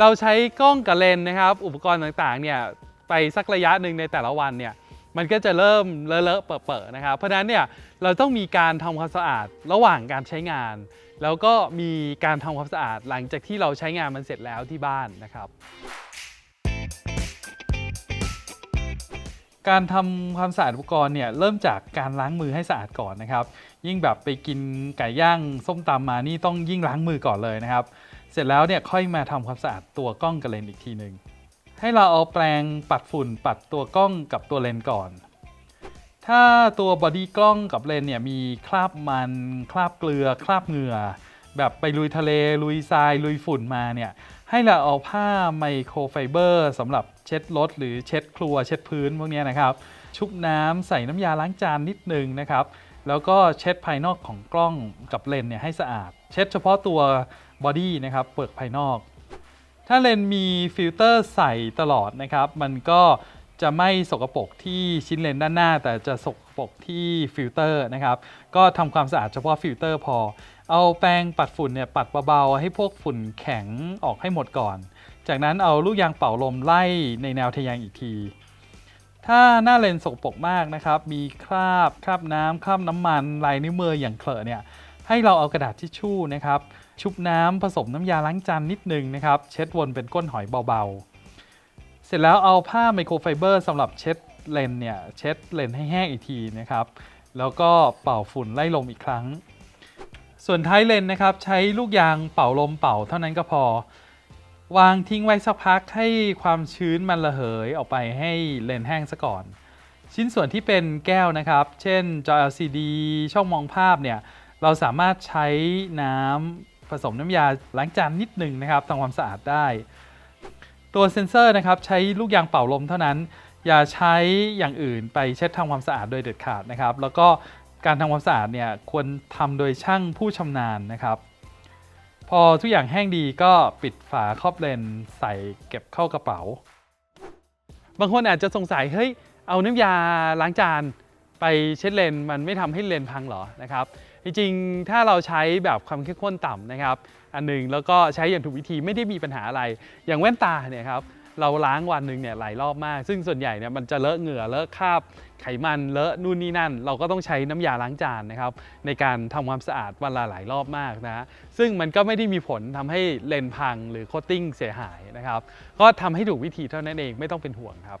เราใช้กล้องกับเลนนะครับ อุปกรณ์ต่างๆเนี่ยไปสักระยะหนึ่งในแต่ละวันเนี่ยมันก็จะเริ่มเลอะๆเปอะๆนะครับ เพราะฉะนั้นเนี่ยเราต้องมีการทำความสะอาดระหว่างการใช้งาน แล้วก็มีการทำความสะอาดหลังจากที่เราใช้งานมันเสร็จแล้วที่บ้านนะครับ การทำความสะอาดอุปกรณ์เนี่ยเริ่มจากการล้างมือให้สะอาดก่อนนะครับ ยิ่งแบบไปกินไก่ย่างส้มตำมานี่ต้องยิ่งล้างมือก่อนเลยนะครับ เสร็จแล้วเนี่ยค่อยมาทำความสะอาดตัวกล้องกับเลนส์อีกทีหนึ่งให้เราเอาแปรงปัดฝุ่นปัดตัวกล้องกับตัวเลนส์ก่อน ถ้าตัวบอดี้กล้องกับเลนส์เนี่ยมีคราบมันคราบเกลือ คราบเหงื่อ แบบไปลุยทะเล ลุยทราย ลุยฝุ่นมาเนี่ยให้เราเอาผ้าไมโครไฟเบอร์สำหรับเช็ดรถหรือเช็ดครัวเช็ดพื้นพวกนี้นะครับ ชุบน้ำใส่น้ำยาล้างจานนิดนึงนะครับ แล้วก็เช็ดภายนอกของกล้องกับเลนเนี่ยให้สะอาด เช็ดเฉพาะตัว บอดี้นะครับเปลือกภายนอก ถ้าเลนส์มีฟิลเตอร์ใส่ตลอดนะครับ มันก็จะไม่สกปรกที่ชิ้นเลนส์ด้านหน้า แต่จะสกปรกที่ฟิลเตอร์นะครับ ก็ทำความสะอาดเฉพาะฟิลเตอร์พอ เอาแปรงปัดฝุ่นเนี่ยปัดเบาๆให้พวกฝุ่นแข็งออกให้หมดก่อน จากนั้นเอาลูกยางเป่าลมไล่ในแนวทะแยงอีกทีถ้าหน้าเลนส์สกปรกมากนะครับ มีคราบ คราบน้ำคราบน้ำมัน ลายนิ้วมืออย่างเคลอะเนี่ย ให้เราเอากระดาษทิชชู่นะครับ ชุบน้ำผสมน้ำยาล้างจานนิดนึงนะครับ เช็ดวนเป็นก้นหอยเบาๆ เสร็จแล้วเอาผ้าไมโครไฟเบอร์สำหรับเช็ดเลนเนี่ยเช็ดเลนให้แห้งอีกทีนะครับ แล้วก็เป่าฝุ่นไล่ลมอีกครั้ง ส่วนท้ายเลนนะครับใช้ลูกยางเป่าลมเป่าเท่านั้นก็พอ วางทิ้งไว้สักพักให้ความชื้นมันระเหยออกไปให้เลนแห้งซะก่อน ชิ้นส่วนที่เป็นแก้วนะครับ เช่นจอ LCD ช่องมองภาพเนี่ยเราสามารถใช้น้ำ ผสมน้ำยาล้างจานนิดหนึ่งนะครับทำความสะอาดได้ ตัวเซ็นเซอร์นะครับใช้ลูกยางเป่าลมเท่านั้น อย่าใช้อย่างอื่นไปเช็ดทำความสะอาดโดยเด็ดขาดนะครับ แล้วก็การทำความสะอาดเนี่ยควรทำโดยช่างผู้ชำนาญนะครับ พอทุกอย่างแห้งดีก็ปิดฝาครอบเลนใส่เก็บเข้ากระเป๋า บางคนอาจจะสงสัยเฮ้ยเอาน้ำยาล้างจานไปเช็ดเลนมันไม่ทำให้เลนพังหรอนะครับ จริงๆ ถ้าเราใช้แบบความเข้มข้นต่ำนะครับ อันหนึงแล้วก็ใช้อย่างถูกวิธีไม่ได้มีปัญหาอะไร อย่างแว่นตาเนี่ยครับเราล้างวันหนึ่งเนี่ยหลายรอบมาก ซึ่งส่วนใหญ่เนี่ยมันจะเลอะเหงื่อเลอะคราบไขมันเลอะนู่นนี่นั่น เราก็ต้องใช้น้ำยาล้างจานนะครับในการทำความสะอาดวันละหลายรอบมากนะซึ่งมันก็ไม่ได้มีผลทำให้เลนพังหรือโคตติ้งเสียหายนะครับก็ทำให้ถูกวิธีเท่านั้นเองไม่ต้องเป็นห่วงครับ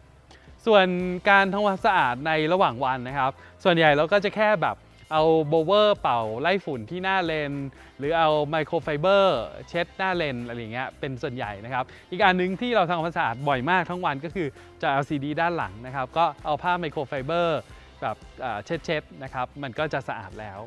ส่วนการทำความสะอาดในระหว่างวันนะครับ ส่วนใหญ่เราก็จะแค่แบบ เอาโบเวอร์เป่าไล่ฝุ่นที่หน้าเลน หรือเอาไมโครไฟเบอร์เช็ดหน้าเลนอะไรอย่างเงี้ยเป็นส่วนใหญ่นะครับ อีกอันหนึงที่เราทำความสะอาดบ่อยมากทั้งวันก็คือจะ LCD ด้านหลังนะครับ ก็เอาผ้าไมโครไฟเบอร์แบบเช็ดเช็ดๆนะครับ มันก็จะสะอาดแล้ว